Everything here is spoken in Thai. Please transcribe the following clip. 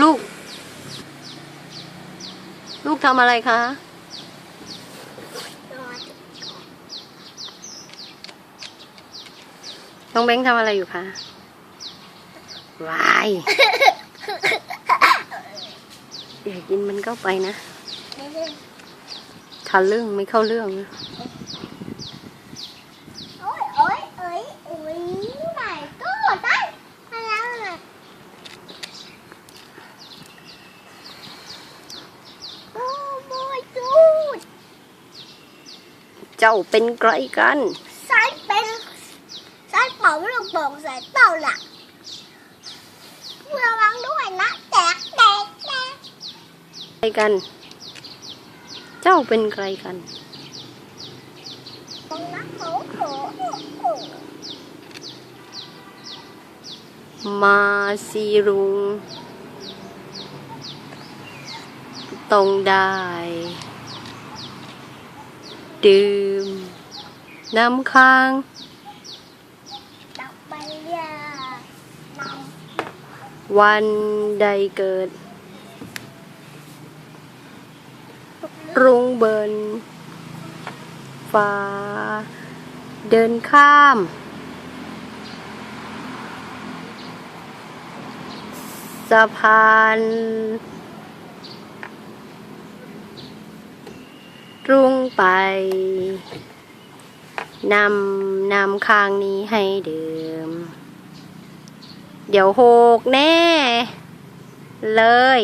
ลูก ลูกทำอะไรคะ น้องแบงค์ทำอะไรอยู่คะวายอย่ากินมันเข้าไปนะทะลึ่งไม่เข้าเรื่องนะ โอ้ยโอ้ยโอ้ยโอ้ยไหนก็ได้มาแล้วนะโอ้โมยจูด เจ้าเป็นใครกันสายเป็นสายเป่าลูกโป่งสายเป่าล่ะระวังด้วยนะแตกแตกแตกใครกัน เจ้าเป็นใครกันตรงนั้นโอ้โหโอ้โหมาซีรุงต้องได้ ดื่ม น้ำค้างวันใดเกิด รุงเบินฟ้า เดินข้าม สะพาน รุ่งไปนำนำค้างนี้ให้เดิม เดี๋ยวโหกแน่ เลย